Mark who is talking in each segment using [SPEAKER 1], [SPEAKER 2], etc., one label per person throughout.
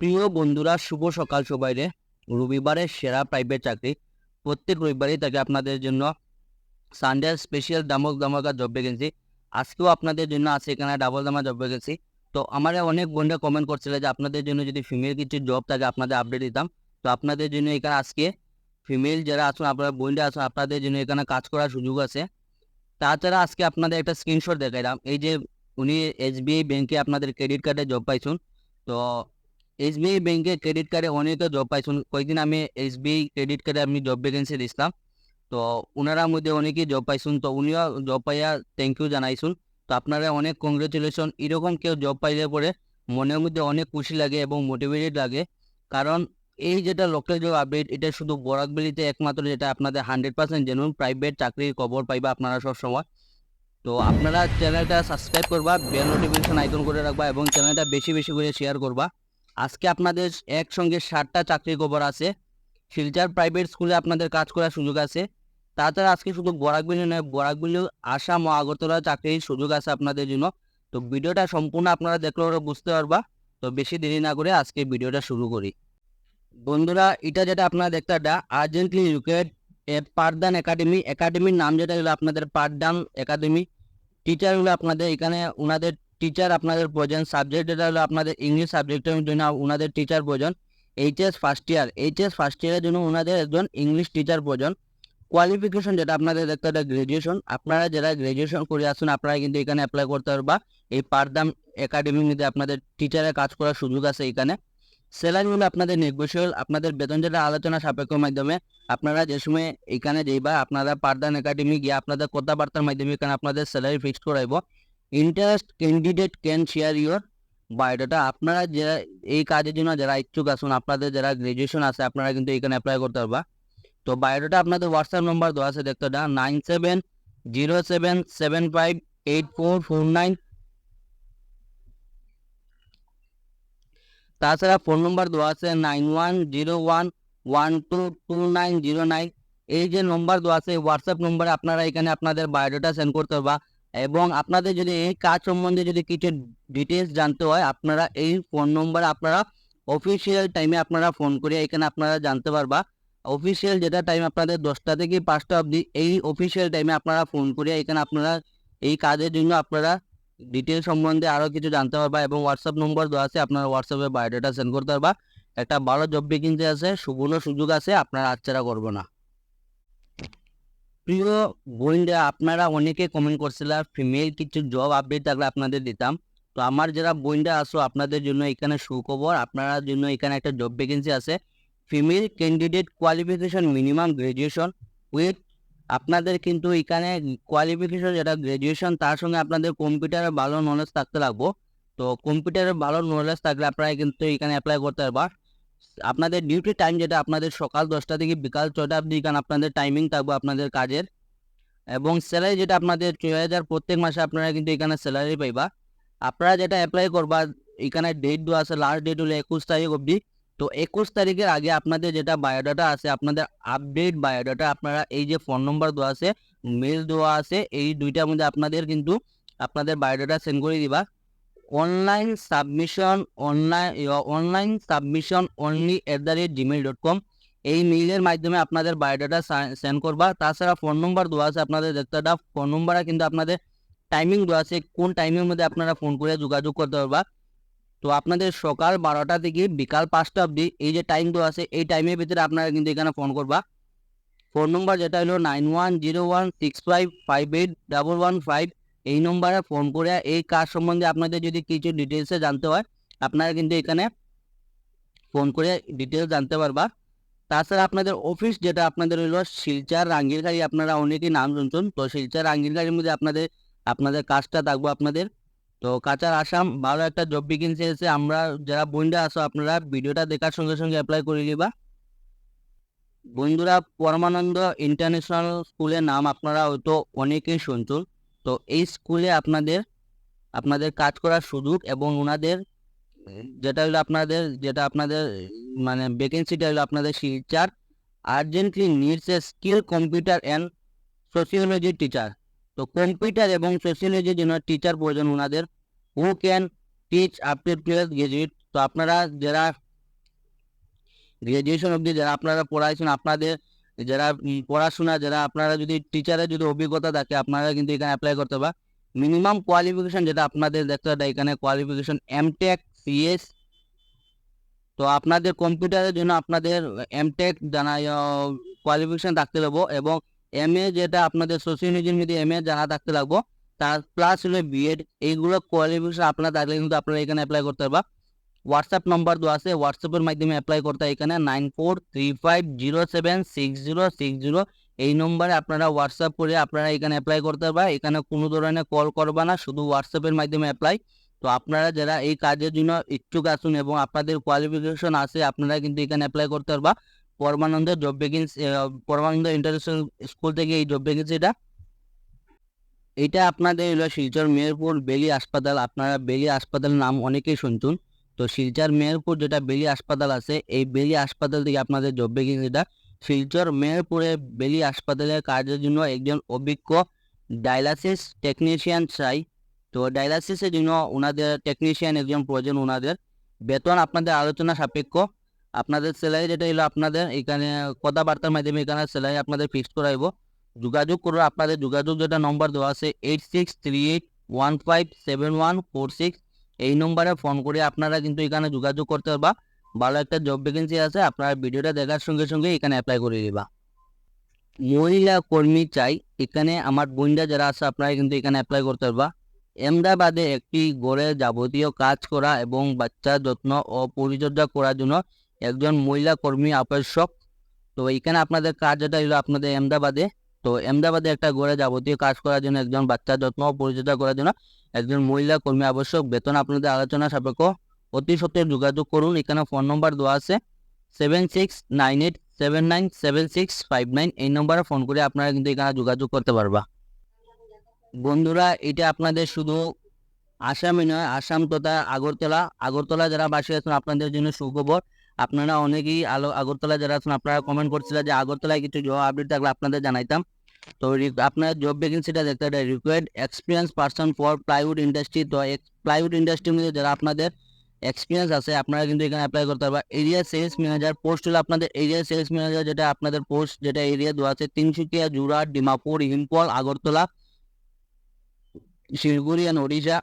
[SPEAKER 1] প্রিয় বন্ধুরা, শুভ সকাল সবাই রে। রবিবারের সেরা প্রাইভেট চাকরি। প্রত্যেক রবিবারই থাকে আপনাদের জন্য সানডে স্পেশাল দামক দামাকা জব ভ্যাকেন্সি আজকেও আপনাদের জন্য আছে এখানে ডাবল দামা জব ভ্যাকেন্সি তো আমার অনেক বন্ধুরা কমেন্ট করছিল যে আপনাদের জন্য যদি ফিমেল কিছু জব থাকে আপনাদের আপডেট দিতাম। তো আপনাদের জন্য এখানে আজকে ফিমেল যারা আছেন, আপনারা বন্ধুরা আছেন, আপনাদের জন্য এখানে কাজ করার সুযোগ আছে। তাছাড়া আজকে আপনাদের একটা স্ক্রিনশট দেখাইলাম। এই যে উনি এসবিআই ব্যাংকে আপনাদের ক্রেডিট কার্ডে জব পাইছুন। তো এসবিআই ব্যাংকে ক্রেডিট কার্ডে অনেকে জব পাইছুন কয়েকদিন আমি এসবিআই ক্রেডিট কার্ডে আমি জব ভ্যাকেন্সি দিছিলাম তো ওনারা মধ্যে অনেকেই জব পাইছুন তো উনিও জব পাইয়া থ্যাংক ইউ জানাইছুন তো আপনারা অনেক কংগ্রেচুলেশন এরকম কেউ জব পাইলে পরে মনের মধ্যে অনেক খুশি লাগে এবং মোটিভেটেড লাগে। কারণ এই যেটা লোকাল জব আপডেট এটা শুধু বরাকবেলিতে একমাত্র যেটা আপনাদের হান্ড্রেড পার্সেন্ট জেনুইন প্রাইভেট চাকরির খবর পাইবা আপনারা সব সময় তো আপনারা চ্যানেলটা সাবস্ক্রাইব করবা বেল নোটিফিকেশন আইকন করে রাখবা এবং চ্যানেলটা বেশি বেশি করে শেয়ার করবা। আজকে আপনাদের একসঙ্গে ষাটটা চাকরির খবর আছে। শিলচার প্রাইভেট স্কুলে আপনাদের কাজ করার সুযোগ আছে। তাছাড়া আজকে শুধু বরাকবিলি নয় বরাকবিলি আসাম ও আগরতলা চাকরির সুযোগ আছে আপনাদের জন্য। তো ভিডিওটা সম্পূর্ণ আপনারা দেখলে ওরা বুঝতে পারবা। তো বেশি দেরি না করে আজকে ভিডিওটা শুরু করি। বন্ধুরা, এটা যেটা আপনারা দেখতে আর্জেন্টলি এ পাঠদান একাডেমি। একাডেমির নাম যেটা হলো আপনাদের পাঠদান একাডেমি। টিচার হলো আপনাদের এখানে ওনাদের টিচার আপনাদের প্রয়োজন সাবজেক্ট যেটা হলো আপনাদের ইংলিশ সাবজেক্টের জন্য ওনাদের টিচার প্রয়োজন। HS first year HS first ইয়ারের জন্য ওনাদের একজন ইংলিশ টিচার প্রয়োজন। কোয়ালিফিকেশন যেটা আপনাদের দেখতে হবে গ্রাজুয়েশন আপনারা যারা গ্রাজুয়েশন করে আসুন আপনারা কিন্তু এখানে অ্যাপ্লাই করতে পারবা এই পারদাম একাডেমির মধ্যে আপনাদের টিচারের কাজ করার সুযোগ আছে এখানে। স্যালারি হলো আপনাদের নেগোসিয়েবল আপনাদের বেতন যেটা আলোচনা সাপেক্ষের মাধ্যমে আপনারা যে সময় এখানে যাইবা আপনারা পারদান একাডেমি গিয়ে আপনাদের কথাবার্তার মাধ্যমে এখানে আপনাদের salary fixed করাইব। Interest candidate can share your biodata আপনারা যারা এই কাজের জন্য যারা ইচ্ছুক আছেন, আপনাদের যারা গ্রাজুয়েশন আছে, আপনারা কিন্তু এখানে অ্যাপ্লাই করতে পারবা। তো বায়োডাটা আপনাদের হোয়াটসঅ্যাপ নম্বর দেওয়া আছে, দেখতে না nine seven zero seven seven five eight four four nine. তাছাড়া ফোন নম্বর দেওয়া আছে nine one zero one one two two nine zero nine. এই যে নম্বর দেওয়া আছে হোয়াটসঅ্যাপ নম্বরে আপনারা এখানে আপনাদের বায়োডাটা সেন্ড করতে পারবা। এবং আপনাদের যদি এই কাজ সম্বন্ধে যদি কিছু ডিটেলস জানতে হয়, আপনারা এই ফোন নম্বরে আপনারা অফিসিয়াল টাইমে আপনারা ফোন করে এখানে আপনারা জানতে পারবা। অফিসিয়াল যেটা টাইম আপনাদের দশটা থেকে পাঁচটা অবধি, এই অফিসিয়াল টাইমে আপনারা ফোন করে এখানে আপনারা এই কাজের জন্য আপনারা ডিটেল সম্বন্ধে আরও কিছু জানতে পারবা এবং হোয়াটসঅ্যাপ নম্বর দেওয়া আছে, আপনারা হোয়াটসঅ্যাপে বায়োডাটা সেন্ড করতে পারবা। একটা ভালো জব ভ্যাকেন্সি আছে, সুবর্ণ সুযোগ আছে, আপনারা আচ্ছারা করব না। প্রিয় বোনরা আপনারা অনেকে কমেন্ট করছিলেন ফিমেল কিছু জব আপডেট থাকলে আপনাদের দিতাম। তো আমার যারা বোনরা আসো আপনাদের জন্য এখানে সুখবর, আপনারা জন্য এখানে একটা জব ভ্যাকেন্সি আছে। Female candidate qualification minimum graduation with আপনাদের কিন্তু এখানে কোয়ালিফিকেশন যেটা গ্রাজুয়েশন তার সঙ্গে আপনাদের কম্পিউটারের ভালো নলেজ থাকতে লাগবো। তো কম্পিউটারের ভালো নলেজ থাকলে আপনারা কিন্তু এখানে অ্যাপ্লাই করতে পারবা। আপনাদের ডিউটি টাইম যেটা আপনাদের সকাল দশটা থেকে বিকাল ছটা অবধি এখানে আপনাদের টাইমিং থাকবে আপনাদের কাজের। এবং স্যালারি যেটা আপনাদের ছয় হাজার প্রত্যেক মাসে আপনারা কিন্তু এখানে স্যালারি পাইবা। আপনারা যেটা অ্যাপ্লাই করবা, এখানে ডেট দেওয়া আছে লাস্ট ডেট হলো একুশ তারিখ অবধি। তো একুশ তারিখের আগে আপনাদের যেটা বায়োডাটা আছে, আপনাদের আপডেট বায়োডাটা আপনারা এই যে ফোন নম্বর দেওয়া আছে মেল দেওয়া আছে, এই দুইটার মধ্যে আপনাদের কিন্তু, আপনাদের বায়োডাটা সেন্ড করে দিবা। Online submission online online submission only at the rate Gmail dot com এই মেইলের মাধ্যমে আপনাদের বায়োডাটা সেন্ড করবা। তাছাড়া ফোন নম্বর দেওয়া আছে আপনাদের দেখতে ফোন নম্বরে কিন্তু আপনাদের টাইমিং দেওয়া আছে, কোন টাইমের মধ্যে আপনারা ফোন করে যোগাযোগ করতে পারবা। তো আপনাদের সকাল বারোটা থেকে বিকাল পাঁচটা অবধি এই যে টাইম দেওয়া আছে, এই টাইমের ভিতরে আপনারা কিন্তু এখানে ফোন করবা। ফোন নম্বর যেটা হলো nine one zero one six five five eight double one five এই নম্বরে ফোন করে এই কাজ সম্বন্ধে আপনাদের যদি কিছু ডিটেলসে জানতে হয়, আপনারা কিন্তু এখানে ফোন করে ডিটেলস জানতে পারবা। তাছাড়া আপনাদের অফিস যেটা আপনাদের হলো শিলচার রাঙ্গিরগাড়ি আপনারা অনেকেই নাম শুনছেন। তো শিলচার রাঙ্গিরগাড়ির মধ্যে আপনাদের আপনাদের কাজটা থাকব আপনাদের। তো কাচার আসাম, ভালো একটা জব ভ্যাকেন্সি এসে আমরা যারা বন্ধুরা আসো আপনারা ভিডিওটা দেখার সঙ্গে সঙ্গে অ্যাপ্লাই করে দিবা বন্ধুরা, পরমানন্দ ইন্টারন্যাশনাল স্কুলের নাম আপনারা হয়তো অনেকেই শুনছেন। তো এই স্কুলে আপনাদের আপনাদের কাজ করার সুযোগ এবং ওনাদের, যেটা হলো আপনাদের, যেটা আপনাদের মানে ভ্যাকেন্সিটা হলো আপনাদের Silchar urgently needs a skill computer and sociology teacher তো কম্পিউটার এবং সোশিওলজির জন্য টিচার প্রয়োজন ওনাদের who can teach up twelve graduate তো আপনারা যারা গ্রাজুয়েশন অবধি যারা আপনারা পড়াইছেন, আপনাদের যারা পড়াশোনা, যারা আপনারা যদি টিচারের যদি অভিজ্ঞতা থাকে, আপনারা কিন্তু এখানে অ্যাপ্লাই করতে পারবেন। মিনিমাম কোয়ালিফিকেশন যেটা আপনাদের দেখতে হবে, এখানে কোয়ালিফিকেশন এমটেক সিএস তো আপনাদের কম্পিউটারের জন্য আপনাদের এমটেক জানা কোয়ালিফিকেশন থাকতে লাগবো এবং এম এ যেটা আপনাদের সোশিওলজির মধ্যে এম এ জানা থাকতে লাগবো, তার প্লাস হলো বিএড এইগুলো কোয়ালিফিকেশন আপনার থাকলে কিন্তু আপনারা এখানে অ্যাপ্লাই করতে পারবা হোয়াটসঅ্যাপ নম্বর দেওয়া আছে। হোয়াটসঅ্যাপের মাধ্যমে অ্যাপ্লাই করতে এখানে nine four three five zero seven six zero six zero এই নম্বরে আপনারা হোয়াটসঅ্যাপ করে আপনারা এখানে অ্যাপ্লাই করতে পারবা এখানে কোনো ধরনের কল করবা না, শুধু হোয়াটসঅ্যাপের মাধ্যমে অ্যাপ্লাই তো আপনারা যারা এই কাজের জন্য ইচ্ছুক আছেন এবং আপনাদের কোয়ালিফিকেশন আছে, আপনারা কিন্তু এখানে অ্যাপ্লাই করতে পারবা। Paramananda job vacancy Paramananda international school থেকে এই জব ভ্যাকেন্সিটা এটা আপনাদের হলো শিলচর মেহেরপুর বেলি হাসপাতাল। আপনারা বেলি হাসপাতালের নাম অনেকেই শুনতুন। তো শিলচর মেহেরপুর যেটা বেলি হাসপাতাল আছে, এই বেলি হাসপাতাল থেকে আপনাদের জব ভ্যাকেন্সিটা শিলচর মেহেরপুরে বেলি হাসপাতালের কাজের জন্য একজন অভিজ্ঞ ডায়ালাসিস টেকনিশিয়ান চাই। তো ডায়ালাসিসের জন্য ওনাদের টেকনিশিয়ান একজন প্রয়োজন ওনাদের। বেতন আপনাদের আলোচনা সাপেক্ষ। আপনাদের স্যালারি যেটা হলো আপনাদের, এখানে কথাবার্তার মাধ্যমে এখানে স্যালারি আপনাদের ফিক্সড করাইব। যোগাযোগ করো আপনাদের যোগাযোগ যেটা নম্বর দেওয়া আছে eight six three eight one five seven one four six এই নম্বরে ফোন করে আপনারা কিন্তু এখানে যোগাযোগ করতে পারবা। ভালো একটা জব ভ্যাকেন্সি আছে, আপনারা ভিডিওটা দেখার সঙ্গে সঙ্গে এখানে অ্যাপ্লাই করে দিবা মহিলা কর্মী চাই, এখানে আমার বোনরা যারা আছে, আপনারা কিন্তু এখানে অ্যাপ্লাই করতে পারবা। এমদাবাদে একটি গড়ে যাবতীয় কাজ করা এবং বাচ্চার যত্ন ও পরিচর্যা করার জন্য একজন মহিলা কর্মী আবশ্যক। তো এখানে আপনাদের কাজ যেটা হলো আপনাদের এমদাবাদে। তো এমদাবাদে একটা গড়ে যাবতীয় কাজ করার জন্য একজন বাচ্চার যত্ন ও পরিচর্যা করার জন্য একজন মহিলা কর্মী আবশ্যক। বেতন আপনাদের আলোচনা সাপেক্ষ। অতি সত্ত্বে যোগাযোগ করুন। এখানে ফোন নম্বর দেওয়া আছে seven six nine eight seven nine seven six five nine এই নম্বরে ফোন করে আপনারা কিন্তু এখানে যোগাযোগ করতে পারবা। বন্ধুরা, এটা আপনাদের শুধু আসামে নয়, আসাম তথা আগরতলা। আগরতলা যারা বাসী আছেন, আপনাদের জন্য সুখবর। আপনারা অনেকেই আলো আগরতলা যারা আছেন, আপনারা কমেন্ট করছিলেন যে আগরতলায় কিছু জব আপডেট থাকলে আপনাদের জানাইতাম। তো আপনার জব ভ্যাকেন্সিটা দেখতে হবে। Required experience person for plywood industry তো প্লাইউড ইন্ডাস্ট্রির মধ্যে যারা আপনাদের এক্সপিরিয়েন্স আছে, আপনারা কিন্তু এখানে অ্যাপ্লাই করতে পারবেন। এরিয়া সেলস ম্যানেজার পোস্ট হলো আপনাদের এরিয়া সেলস ম্যানেজার যেটা আপনাদের পোস্ট যেটা এরিয়া দেওয়া আছে, তিনসুকিয়া, জুরাট, ডিমাপুর হিমপল আগরতলা, শিলিগুড়ি অ্যান্ড ওড়িশা।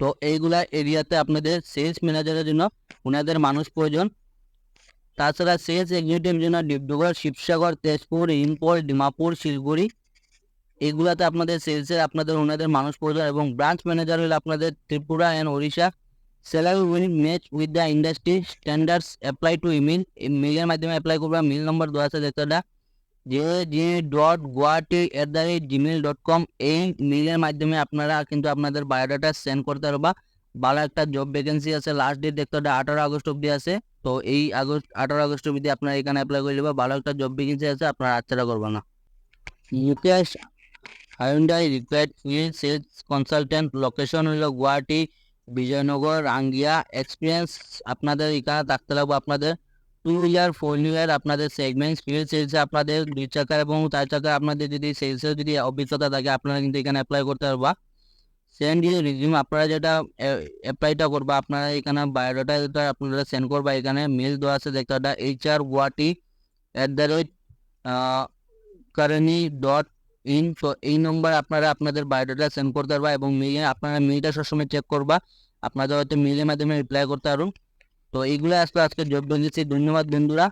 [SPEAKER 1] তো এইগুলা এরিয়াতে আপনাদের সেলস ম্যানেজারের জন্য ওনাদের মানুষ প্রয়োজন। তাছাড়া সেলস এক্সিকিউটিভ জন্য ডিব্রুগড়, শিবসাগর, তেজপুর ইম্পল ডিমাপুর, শিলিগুড়ি, এগুলাতে আপনাদের সেলসের আপনাদের ওনাদের মানুষ প্রয়োজন এবং ব্রাঞ্চ ম্যানেজার হলো আপনাদের Tripura and Odisha. Salary will match with the industry standards apply to email মেলের মাধ্যমে অ্যাপ্লাই করবে। মেল নম্বর দেওয়া আছে দেখতে যে যে dot Guwahati at the rate Gmail dot com এই মেলের মাধ্যমে আপনারা কিন্তু আপনাদের বায়োডাটা সেন্ড করতে পারবা। ভালো একটা জব ভ্যাকেন্সি আছে লাস্ট ডেট দেখতে হবে, আঠারো আগস্ট অব্দি আছে। তো এই আগস্ট, আঠারো আগস্ট অব্দি আপনার এখানে অ্যাপ্লাই করে নেবা ভালো একটা জব ভ্যাকেন্সি আছে, আপনার আচ্ছাটা করবেন না। Mukesh Hyundai required field sales consultant location হলো গুয়াহাটি, বিজয়নগর, রাঙ্গিয়া। এক্সপিরিয়েন্স আপনাদের এখানে থাকতে লাগবে আপনাদের। টু হুইলার ফোর হুইলার আপনাদের সেগমেন্ট ফিল্ড সেলসে আপনাদের দুই চাকা এবং চার চাকা আপনাদের যদি সেলসের যদি অভিজ্ঞতা থাকে, আপনারা কিন্তু এখানে অ্যাপ্লাই করতে পারবা। সেন্ড দিয়ে রিজিউম আপনারা যেটা অ্যাপ্লাইটা করবা, আপনারা এখানে বায়োডাটা যেটা আপনারা সেন্ড করবা, এখানে মেল দেওয়া আছে, দেখতে একটা H R Guwahati at the rate কারেনি dot in তো এই নম্বর আপনারা আপনাদের বায়োডাটা সেন্ড করতে পারবা এবং মেয়ে আপনারা মেলটা সবসময় চেক করবা, আপনাদের হয়তো মেলের মাধ্যমে রিপ্লাই করতে পারুন তো এইগুলো আসলে আজকে জব ধন্যবাদ বন্ধুরা।